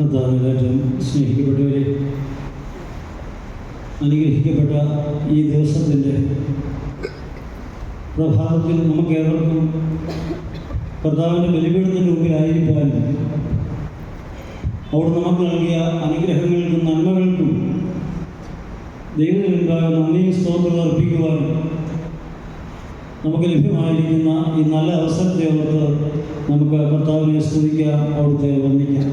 കർത്താവിനേറ്റവും സ്നേഹിക്കപ്പെട്ടവരെ അനുഗ്രഹിക്കപ്പെട്ട ഈ ദിവസത്തിന്റെ പ്രഭാതത്തിൽ നമുക്കേവർക്കും കർത്താവിന്റെ ബലിപീഠത്തിന്റെ മുമ്പിലായിരിക്കാൻ അവിടെ നമുക്ക് നൽകിയ അനുഗ്രഹങ്ങൾക്കും നന്മകൾക്കും ദൈവത്തിനുണ്ടായ നന്ദിയും സ്തോത്രം അർപ്പിക്കുവാൻ നമുക്ക് ലഭ്യമായിരിക്കുന്ന ഈ നല്ല അവസരത്തെ ഓർത്ത് നമുക്ക് കർത്താവിനെ സ്തുതിക്കാം അവിടുത്തെ വന്ദിക്കാം.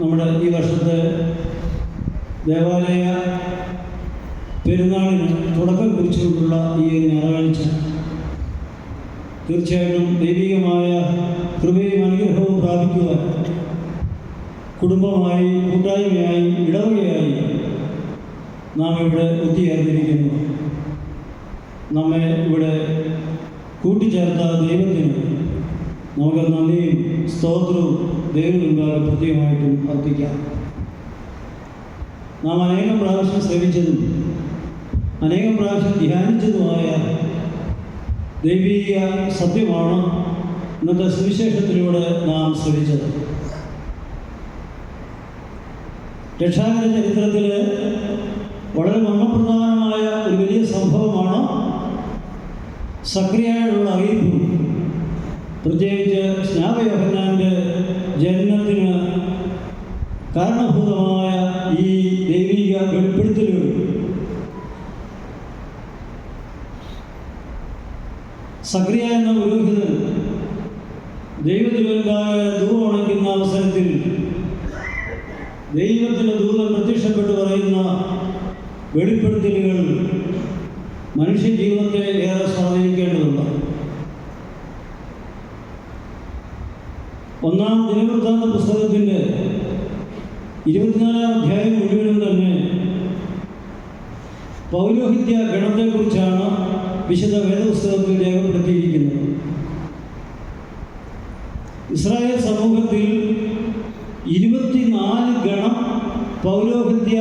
നമ്മുടെ ഈ വർഷത്തെ ദേവാലയ പെരുന്നാളിന് തുടക്കം കുറിച്ചുകൊണ്ടുള്ള ഈ ഞായറാഴ്ച തീർച്ചയായിട്ടും ദൈവികമായ കൃപയും അനുഗ്രഹവും പ്രാപിക്കുവാൻ കുടുംബമായി കൂട്ടായ്മയായി ഇടവകയായി നാം ഇവിടെ ഒത്തുചേർന്നിരിക്കുന്നു. നമ്മെ ഇവിടെ കൂട്ടിച്ചേർത്ത ദൈവത്തിന് നമുക്ക് നന്ദിയും സ്തോത്രവും ദൈവമുണ്ടാകെ പ്രത്യേകമായിട്ടും അർപ്പിക്കാം. നാം അനേകം പ്രാവശ്യം ശ്രമിച്ചതും അനേകം പ്രാവശ്യം ധ്യാനിച്ചതുമായ ദൈവീക സത്യമാണ് ഇന്നത്തെ സുവിശേഷത്തിലൂടെ നാം ശ്രമിച്ചത്. രക്ഷാകര ചരിത്രത്തിൽ വളരെ മർമ്മപ്രധാനമായ ഒരു വലിയ സംഭവമാണ് സക്രിയായിട്ടുള്ള അറിയിപ്പും പ്രത്യേകിച്ച് സ്നാപയോഹന്നാന്റെ ജന്മത്തിന് കാരണഭൂതമായ ഈ ദൈവിക വെളിപ്പെടുത്തലുകൾ. സക്രിയ എന്ന പുരോഹിതൻ ദൈവത്തിലുണ്ടായ ദൂരമണയ്ക്കുന്ന അവസരത്തിൽ ദൈവത്തിന്റെ ദൂരം പ്രത്യക്ഷപ്പെട്ട് പറയുന്ന വെളിപ്പെടുത്തലുകൾ മനുഷ്യ ജീവിതത്തെ ഏറെ സ്വാധീനിക്കേണ്ടതുണ്ട്. ഒന്നാം ദിനവൃത്താന്ത പുസ്തകത്തിന്റെ ഇരുപത്തിനാലാം അധ്യായം മുഴുവനും തന്നെ പൗരോഹിത്യ ഗണത്തെക്കുറിച്ചാണ് വിശുദ്ധ വേദപുസ്തകത്തിൽ രേഖപ്പെടുത്തിയിരിക്കുന്നത്. ഇസ്രായേൽ സമൂഹത്തിൽ ഇരുപത്തിനാല് ഗണം പൗരോഹിത്യ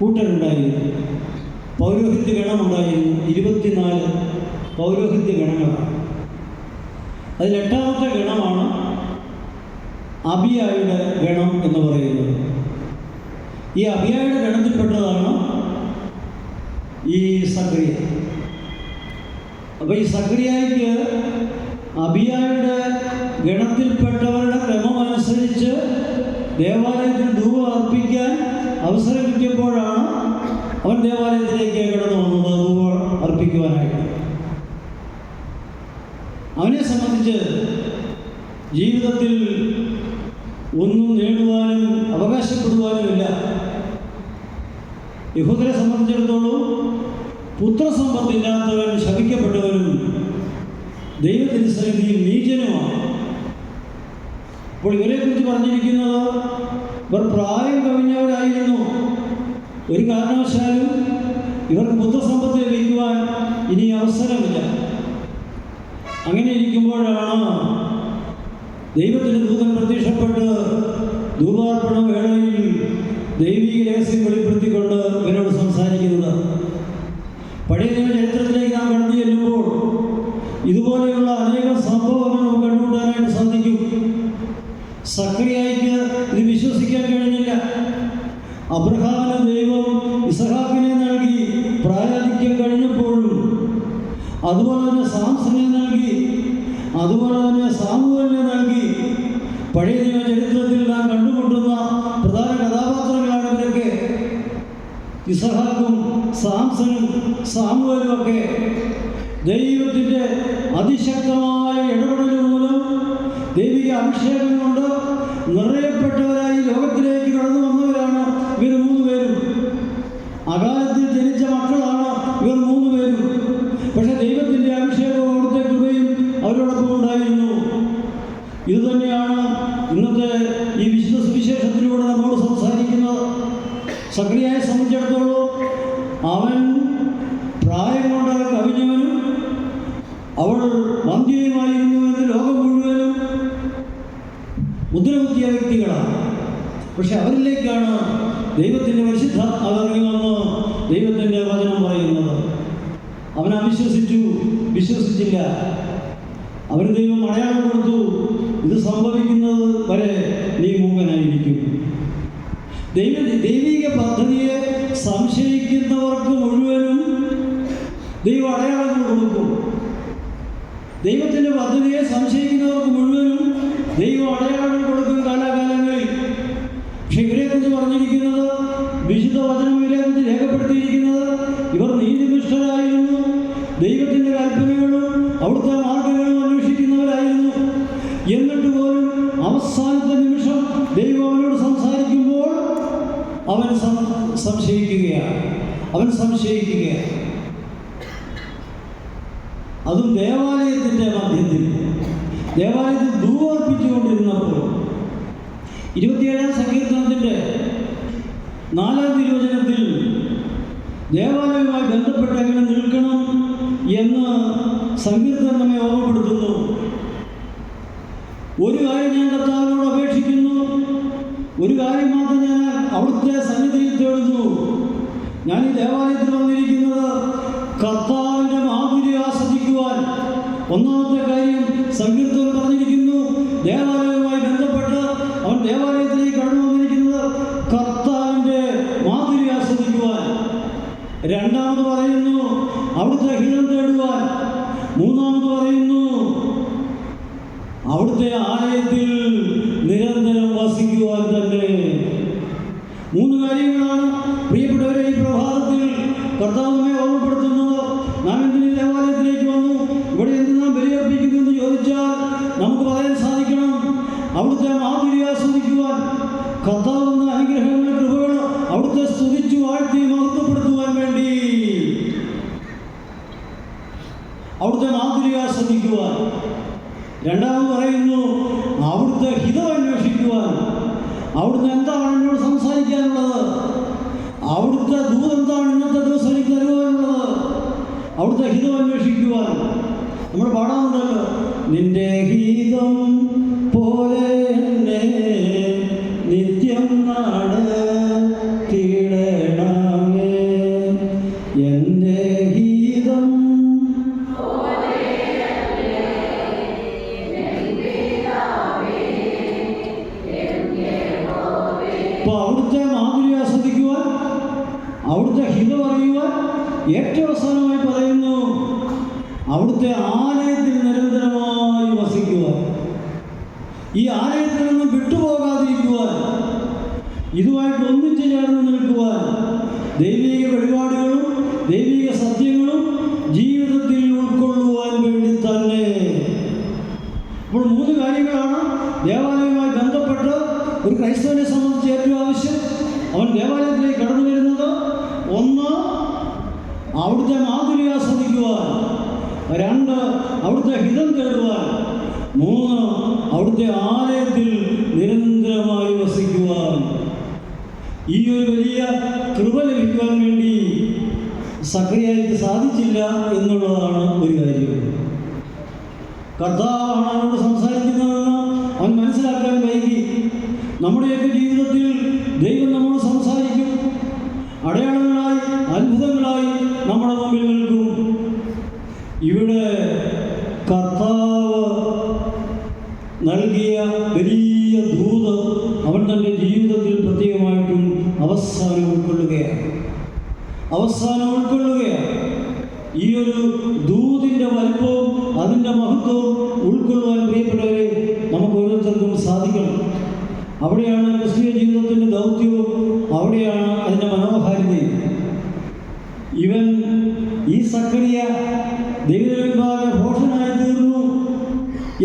കൂട്ടരുണ്ടായിരുന്നു. പൗരോഹിത്യ ഗണമുണ്ടായിരുന്നു. ഇരുപത്തിനാല് പൗരോഹിത്യ ഗണങ്ങളാണ്. അതിൽ എട്ടാമത്തെ ഗണമാണ് അബിയായുടെ ഗണം എന്ന് പറയുന്നത്. ഈ അബിയായുടെ ഗണത്തിൽപ്പെട്ടതാണ് ഈ സക്രിയ. അപ്പോൾ ഈ സക്രിയയ്ക്ക് അബിയായുടെ ഗണത്തിൽപ്പെട്ടവരുടെ ക്രമം അനുസരിച്ച് ദേവാലയത്തിൽ ധൂപം അർപ്പിക്കാൻ അവസരം കിട്ടിയപ്പോഴാണ് അവൻ ദേവാലയത്തിലേക്ക് കടന്നു വന്നത് ധൂപം അർപ്പിക്കുവാനായിട്ട്. അവനെ സംബന്ധിച്ച് ജീവിതത്തിൽ ഒന്നും നേടുവാനും അവകാശപ്പെടുവാനുമില്ല യഹൂദരെ സംബന്ധിച്ചിടത്തോളം പുത്രസമ്പത്തില്ലാത്തവൻ ശപിക്കപ്പെട്ടവനും ദൈവത്തിന്റെ സന്നിധിയിൽ നീചനുമാണ്. അപ്പോൾ ഇവരെക്കുറിച്ച് പറഞ്ഞിരിക്കുന്നത് ഇവർ പ്രായം കവിഞ്ഞവരായിരുന്നു. ഒരു കാരണവശാലും ഇവർക്ക് പുത്രസമ്പത്ത് ലഭിക്കുവാൻ ഇനി അവസരമില്ല. അങ്ങനെ ഇരിക്കുമ്പോഴാണ് ദൈവത്തിന്റെ ദൂതൻ പ്രത്യക്ഷപ്പെട്ട് ധൂപാർപ്പണ വേളയിൽ ദൈവീക രഹസ്യം വെളിപ്പെടുത്തിക്കൊണ്ട് തന്നെ സാമുവലിനെ നൽകി പഴയ നിയമ ചരിത്രത്തിൽ നാം കണ്ടുമുട്ടുന്ന പ്രധാന കഥാപാത്രങ്ങളാണ് ഇവരൊക്കെ. ഇസഹാക്കും സാംസനും സാമുവലും ഒക്കെ ദൈവത്തിന്റെ അതിശക്തമായ ഇടപെടൽ മൂലം ദൈവിക അഭിഷേകം കൊണ്ട് നിറയപ്പെട്ടവരായി ലോകത്തിലേക്ക് കടന്നു വന്നവരാണ് ഇവർ മൂന്ന് പേരും അകാലത്തിൽ സക്രിയയെ സംബന്ധിച്ചിടത്തോളം അവൻ പ്രായം കൊണ്ട് കവിഞ്ഞവനും അവൾ വന്ധ്യയുമായിരുന്നുവെന്ന് ലോകം മുഴുവനും മുദ്രകുത്തിയ വ്യക്തികളാണ്. പക്ഷെ അവരിലേക്കാണ് ദൈവത്തിന്റെ പരിശുദ്ധ അവർക്ക് വന്ന് ദൈവത്തിന്റെ വചനം പറയുന്നത്. അവൻ അവിശ്വസിച്ചു വിശ്വസിച്ചില്ല. അവന് ദൈവം അടയാളം കൊടുത്തു ഇത് സംഭവിക്കുന്നത് ദൈവ ദൈവിക പദ്ധതിയെ സംശയിക്കുന്നവർക്ക് മുഴുവനും ദൈവം അടയാളങ്ങൾ കൊടുക്കും. ദൈവത്തിന്റെ പദ്ധതിയെ സംശയിക്കുന്നവർക്ക് മുഴുവനും ദൈവം അടയാളങ്ങൾ അവൻ സംശയിക്കുകയാണ്. അതും ദേവാലയത്തിന്റെ മധ്യത്തിൽ. ദേവാലയത്തിൽ ധൂവർപ്പിച്ചുകൊണ്ടിരുന്നപ്പോൾ ഇരുപത്തിയേഴാം സങ്കീർത്തനത്തിന്റെ നാലാം തിരുവചനത്തിൽ ദേവാലയവുമായി ബന്ധപ്പെട്ട് എങ്ങനെ നിൽക്കണം എന്ന് സങ്കീർത്തനം നമ്മെ ഓർമ്മപ്പെടുത്തുന്നു. രണ്ടാമത് പറയുന്നു അവിടുത്തെ ഹിതം തേടുവാൻ. മൂന്നാമത് പറയുന്നു അവിടുത്തെ ആലയത്തിൽ നിരന്തരം വസിക്കുവാൻ തന്നെ. മൂന്ന് കാര്യങ്ങളാണ് പ്രിയപ്പെട്ടവരെ ഈ പ്രഭാതത്തിൽ കർത്താവ് രണ്ടാമത് പറയുന്നു അവിടുത്തെ ഹിതം അന്വേഷിക്കുവാൻ അവിടുന്ന് എന്താണ് എന്നോട് ഏറ്റവും അവസാനമായി പറയുന്നു അവിടുത്തെ ആലയത്തിൽ നിരന്തരമായി വസിക്കുക ഈ ആലയത്തിൽ നിന്ന് വിട്ടുപോകാതിരിക്കുവാൻ ഇതുമായിട്ട് ഒന്നിച്ചു ചേർന്ന് നിൽക്കുവാൻ ദൈവിക പരിപാടികളും ദൈവിക സത്യങ്ങളും ജീവിതത്തിൽ ഉൾക്കൊള്ളുവാൻ വേണ്ടി തന്നെ. അപ്പോൾ മൂന്ന് കാര്യങ്ങളാണ് ദേവാലയവുമായി ബന്ധപ്പെട്ട് ഒരു ക്രൈസ്തവനെ സംബന്ധിച്ച് ഏറ്റവും ആവശ്യം. അവൻ ദേവാലയത്തിലേക്ക് കടന്നു വരുന്നത് ഒന്ന് അവിടുത്തെ മാധുരി ആസ്വദിക്കുവാൻ രണ്ട് അവിടുത്തെ ഹിതം തേടുവാൻ മൂന്ന് അവിടുത്തെ ആലയത്തിൽ നിരന്തരമായി വസിക്കുവാൻ. ഈ ഒരു വലിയ കൃപ ലഭിക്കുവാൻ വേണ്ടി സക്രിയായിട്ട് സാധിച്ചില്ല എന്നുള്ളതാണ് ഒരു കാര്യം. കർത്താവാണ് അവനോട് സംസാരിക്കുന്നതെന്ന് അവൻ മനസ്സിലാക്കാൻ വൈകി. നമ്മുടെയൊക്കെ ജീവിതത്തിൽ ദൈവം നമ്മോട് സംസാരിക്കും. അടയാളങ്ങളായി അത്ഭുതങ്ങളായി നമ്മുടെ മുമ്പിൽ നിൽക്കും ഇവിടെ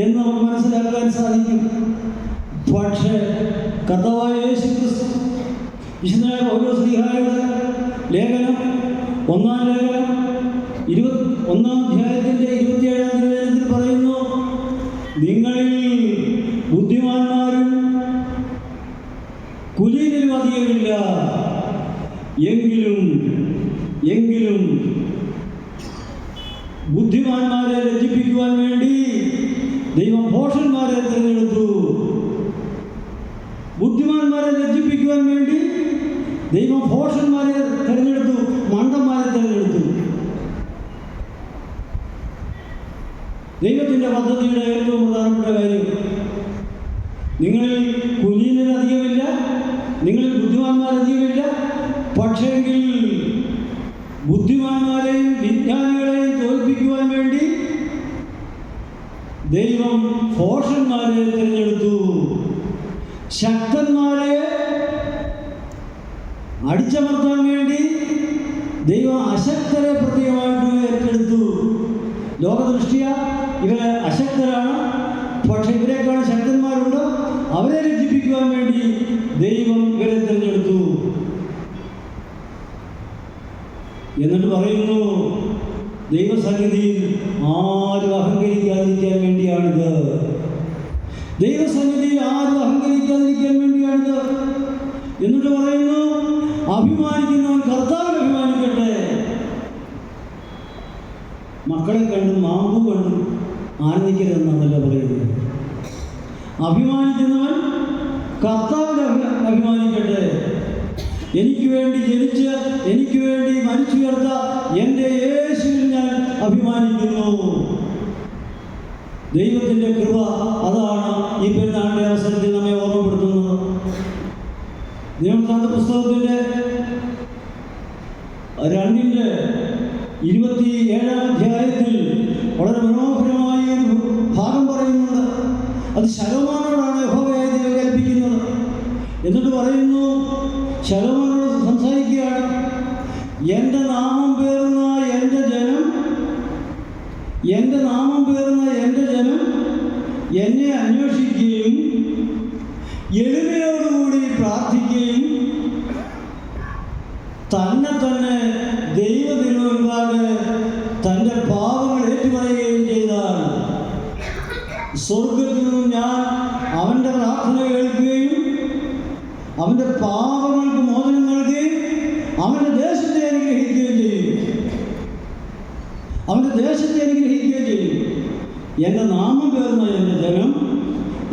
എന്ന് നമുക്ക് മനസ്സിലാക്കാൻ സാധിക്കും. പക്ഷേ കർത്താവായ യേശു ക്രിസ്തു വിശുദ്ധനായ പൗലോസ്ലിഹായുടെ ലേഖനം ഒന്നാം ലേഖനം ഇരുപത്തി ഒന്നാം അധ്യായത്തിന്റെ ഇരുപത്തിയേഴാം ദൈവം പോഷന്മാരെ തിരഞ്ഞെടുത്തു മണ്ടന്മാരെ തിരഞ്ഞെടുത്തു. ദൈവത്തിന്റെ പദ്ധതിയുടെ ഏറ്റവും പ്രധാനപ്പെട്ട കാര്യം നിങ്ങളിൽ കുലീനരധികമില്ല നിങ്ങളിൽ ബുദ്ധിമാന്മാരധികമില്ല പക്ഷേങ്കിൽ ബുദ്ധിമാന്മാരെയും വിജ്ഞാനികളെയും തോൽപ്പിക്കുവാൻ വേണ്ടി ദൈവം ഭോഷൻ അടിച്ചമർത്താൻ വേണ്ടി ദൈവം അശക്തരെ പ്രത്യേകമായിട്ട് ഏറ്റെടുത്തു. ലോകദൃഷ്ടിയ ഇവരെ അശക്തരാണ്. പക്ഷെ ഇവരെക്കാൾ ശക്തന്മാരുണ്ടോ. അവരെ രക്ഷിപ്പിക്കുവാൻ വേണ്ടി ദൈവം ഇവരെ തിരഞ്ഞെടുത്തു. എന്നിട്ട് പറയുന്നു ദൈവസന്നിധിയിൽ ആരും അഹങ്കരിക്കാതിരിക്കാൻ വേണ്ടിയാണിത്. ദൈവസന്നിധി കണ്ടും മാമ്പു കണ്ടും ആനന്ദിക്കരുതെന്നാണല്ലോ പറയുന്നത്? അഭിമാനിക്കുന്നവൻ കർത്താവിനെ അഭിമാനിക്കട്ടെ. എനിക്ക് വേണ്ടി ജനിച്ച് എനിക്ക് വേണ്ടി മരിച്ചുയർത്ത എന്റെ യേശുവിൽ ഞാൻ അഭിമാനിക്കുന്നു. ദൈവത്തിന്റെ കൃപ അതാണ് ഈ പെരുന്നാളിന്റെ അവസരത്തിൽ നമ്മെ ഓർമ്മപ്പെടുത്തുന്നത്. ദൈവത്താന്ത പുസ്തകത്തിന്റെ രണ്ടിന്റെ ഇരുപത്തി ഏഴാം അധ്യായം എന്നിട്ട് പറയുന്നു ശലോമോനോട് സംസാരിക്കുകയാണ്. എന്റെ നാമം പേർന്ന എന്റെ ജനം എന്റെ നാമം പേർന്ന എന്റെ ജനം എന്നെ അന്വേഷിക്കുകയും എളിമയോടുകൂടി പ്രാർത്ഥിക്കുകയും തന്നെ തന്നെ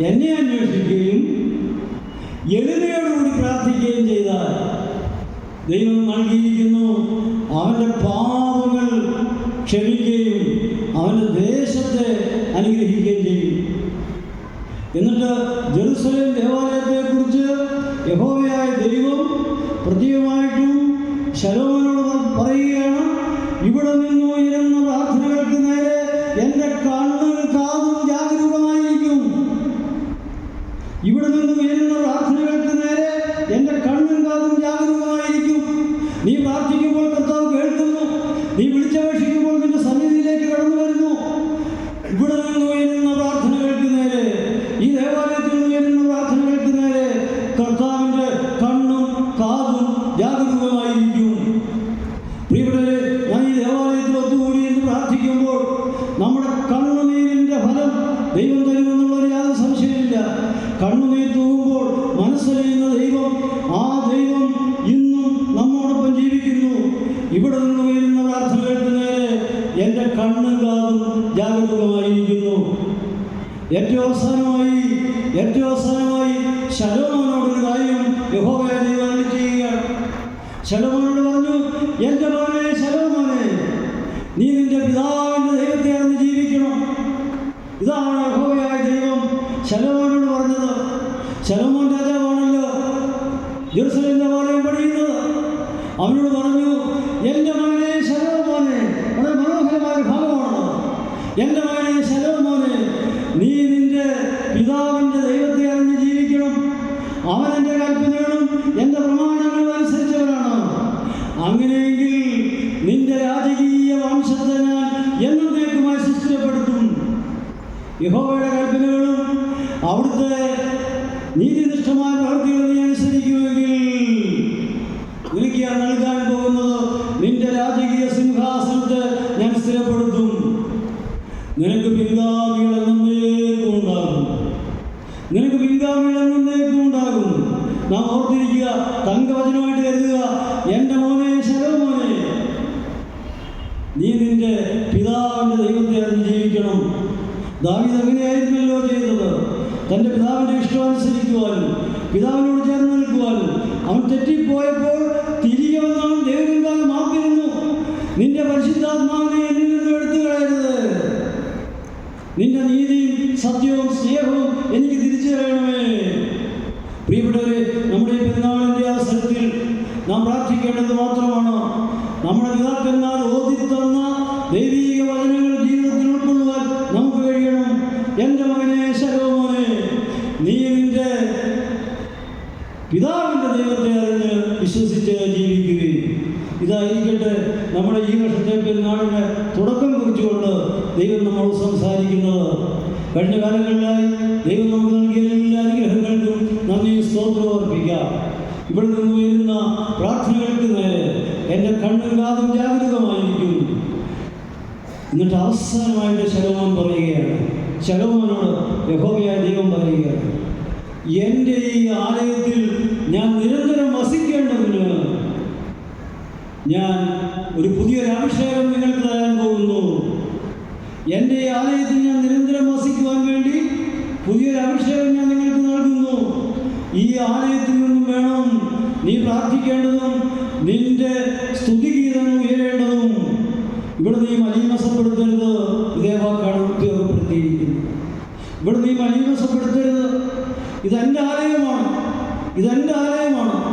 എന്നെ അന്വേഷിക്കുകയും എളിമയോടുകൂടി പ്രാർത്ഥിക്കുകയും ചെയ്താൽ ദൈവം നൽകിയിരിക്കുന്നു അവന്റെ പാപങ്ങൾ ക്ഷമിക്കുകയും അവന്റെ ദേശത്തെ അനുഗ്രഹിക്കുകയും ചെയ്യും. എന്നിട്ട് ജെറുസലേം ദേവാലയത്തെക്കുറിച്ച് യഹോവയായ ദൈവം പ്രത്യേകമായിട്ടും ശലോമനോട് പറയുകയാണ് ഇവിടെ നിന്നു ഉയരുന്ന പ്രാർത്ഥനകൾക്ക് നേരെ എന്റെ ദേവാലയം പണിയുന്നത് അവനോട് പറഞ്ഞു എന്റെ മകനെ ശരവമോനെ വളരെ മനോഹരമായ ഒരു ഭാഗമാണ് എന്റെ മകൻ നിനക്ക് പിന്താ സ്നേഹവും സ്നേഹവും എനിക്ക് തിരിച്ചു തരണമേ. പ്രിയപ്പെട്ടവരെ നമ്മുടെ പെരുന്നാളിന്റെ അവസരത്തിൽ നാം പ്രാർത്ഥിക്കേണ്ടത് മാത്രമാണ്. നമ്മുടെ പിതാക്കന്മാർ ഓതി തന്ന ദൈവീക വചനങ്ങൾ ജീവിതത്തിൽ ഉൾക്കൊള്ളുവാൻ നമുക്ക് കഴിയണം. എന്റെ മകനെ ശരവമോനെ നീ നിന്റെ പിതാവിന്റെ ദൈവത്തെ അറിഞ്ഞ് വിശ്വസിച്ച് ജീവിക്കുകയും ഇതായിരിക്കട്ടെ നമ്മുടെ ഈ വർഷത്തെ പെരുന്നാളിന് തുടക്കം കുറിച്ചുകൊണ്ട് ദൈവം നമ്മൾ സംസാരിക്കുന്നത്. കഴിഞ്ഞ കാലങ്ങളിലായി ദൈവം നമുക്ക് നൽകിയ എല്ലാ അനുഗ്രഹങ്ങൾക്കും നന്ദി സ്തോത്രം അർപ്പിക്കാം. ഇവിടെ നിന്ന് വരുന്ന പ്രാർത്ഥനകൾക്ക് നേരെ എന്റെ കണ്ണും കാതും ജാഗരൂകമായിരിക്കും എന്നിട്ട് അവസാനമായിട്ട് ശലോമോൻ പറയുകയാണ്. ശലോമോനോട് യഹോവയായ ദൈവം പറയുകയാണ് എന്റെ ഈ ആലയത്തിൽ ഞാൻ നിരന്തരം വസിക്കേണ്ടതിന് ഞാൻ ഒരു പുതിയൊരു അഭിഷേകം നിങ്ങൾക്ക് തരാൻ പോകുന്നു. എന്റെ ആലയത്തിൽ ഞാൻ നിരന്തരം വസിക്കുവാൻ വേണ്ടി പുതിയൊരു അഭിഷേകം ഞാൻ നിങ്ങൾക്ക് നൽകുന്നു. ഈ ആലയത്തിൽ നിന്നും വേണം നീ പ്രാർത്ഥിക്കേണ്ടതും നിന്റെ സ്തുതിഗീതം ഉയരേണ്ടതും. ഇവിടെ നീ മലീമസപ്പെടുത്തരുത് ഇതേ ഉപയോഗപ്പെടുത്തിയിരിക്കുന്നത്. ഇവിടെ നീ മലീമസപ്പെടുത്തരുത് ഇതെന്റെ ആലയമാണ്. ഇതെന്റെ ആലയമാണ്.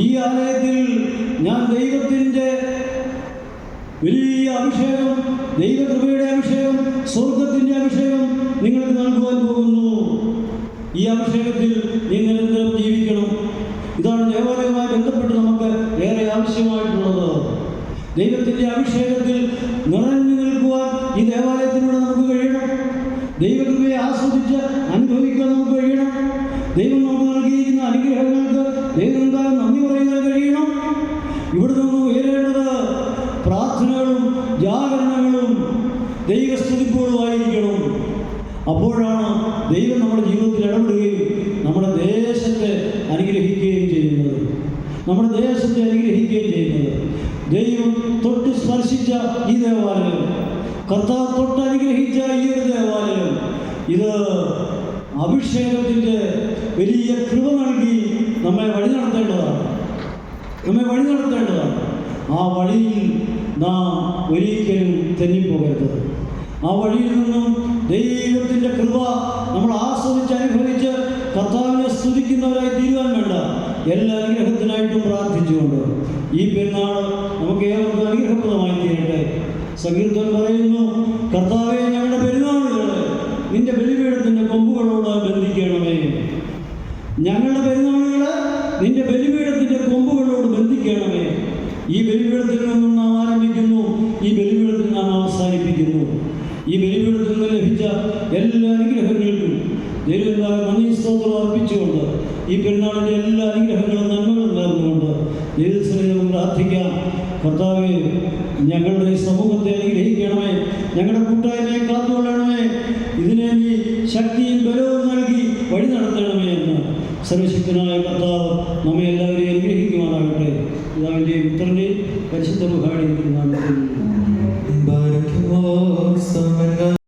ഈ ആലയത്തിൽ ഞാൻ ദൈവത്തിന്റെ വലിയ അഭിഷേകം ദൈവകൃപയുടെ അഭിഷേകം സ്വർഗത്തിന്റെ അഭിഷേകം നിങ്ങൾക്ക് നൽകുവാൻ പോകുന്നു. ഈ അഭിഷേകത്തിൽ നീ നിരന്തരം ജീവിക്കണം. ഇതാണ് ദേവാലയവുമായി ബന്ധപ്പെട്ട് നമുക്ക് ഏറെ ആവശ്യമായിട്ടുള്ളത്. ദൈവത്തിന്റെ അഭിഷേകത്തിൽ നിറഞ്ഞു നിൽക്കുവാൻ ഈ ദേവാലയത്തിലൂടെ നമുക്ക് കഴിയണം. ദൈവകൃപയെ ആസ്വദിച്ച് അനുഭവിക്കാൻ നമുക്ക് കഴിയണം. ദൈവം നമുക്ക് നൽകിയിരിക്കുന്ന അനുഗ്രഹങ്ങൾക്ക് ദൈവം നന്ദി പറയാൻ കഴിയണം. ഇവിടെ നിന്ന് പ്രാർത്ഥനകളും ജാഗരണങ്ങളും ദൈവസ്തുതിപ്പുകളുമായിരിക്കണം അപ്പോഴാണ് ദൈവം നമ്മുടെ ജീവിതത്തിൽ ഇടപെടുകയും നമ്മുടെ ദേശത്തെ അനുഗ്രഹിക്കുകയും ചെയ്യുന്നത്. നമ്മുടെ ദേശത്തെ അനുഗ്രഹിക്കുകയും ചെയ്യുന്നത്. ദൈവം തൊട്ട് സ്പർശിച്ച ഈ ദേവാലയം കർത്താവ് തൊട്ട് അനുഗ്രഹിച്ച ഈ ഒരു ദേവാലയം ഇത് അഭിഷേകത്തിന്റെ വലിയ കൃപ നൽകി നമ്മെ വഴി നടത്തേണ്ടതാണ്. നമ്മെ വഴി നടത്തേണ്ടതാണ്. ആ വഴിയിൽ നാം ഒരിക്കലും തെന്നിപ്പോകരുത്. ആ വഴിയിൽ നിന്നും ദൈവത്തിന്റെ കൃപ നമ്മൾ ആസ്വദിച്ച് അനുഭവിച്ച് കർത്താവിനെ സ്തുതിക്കുന്നവരായി തീരുവാൻ വേണ്ട. എല്ലാ അനുഗ്രഹത്തിനായിട്ടും പ്രാർത്ഥിച്ചുകൊണ്ട് ഈ പെരുന്നാൾ നമുക്ക് ഏവർക്കും അനുഗ്രഹപ്രദമായി തീരട്ടെ. സങ്കീർത്തൻ പറയുന്നു കർത്താവെ ഞങ്ങളുടെ പെരുന്നാളുകളെ നിന്റെ ബലിപീഠത്തിന്റെ കൊമ്പുകളോട് ബന്ധിക്കണമേ ഞങ്ങളുടെ പെരുന്നാളുകളെ നിന്റെ ബലിപീഠത്തിന്റെ കൊമ്പുകളോട് ബന്ധിക്കണമേ ഈ ബലിപീഠത്തിൽ നിന്നും നാം ആരംഭിക്കുന്നു ഈ ബലിപീഠത്തിൽ നാം അവസാനിപ്പിക്കുന്നു ഈ ബലിപീഠത്തിൽ നിന്ന് ലഭിച്ച എല്ലാ അനുഗ്രഹങ്ങൾക്കും ദൈവം നന്ദി സ്തോത്രം അർപ്പിച്ചുകൊണ്ട് ഈ പെരുന്നാളിന്റെ എല്ലാ അനുഗ്രഹങ്ങളും നന്മകളും നേർന്നുകൊണ്ട് ദൈവത്തിന് പ്രാർത്ഥിക്കാം. കർത്താവെ ഞങ്ങളുടെ ഈ സമൂഹത്തെ അനുഗ്രഹിക്കണമേ. ഞങ്ങളുടെ കൂട്ടായ്മയെ കാത്തുകൊള്ളണമേ. ഇതിനെ നീ ശക്തിയും ബലവും നൽകി വഴി നടത്തണമേ എന്ന് സർവശക്തനായ കർത്താവ് നമ്മെ എല്ലാവരെയും അനുഗ്രഹിക്കുവാനാകട്ടെ പിതാവിന്റെയും പുത്രന്റെയും പരിശുദ്ധ മുഖാടിയും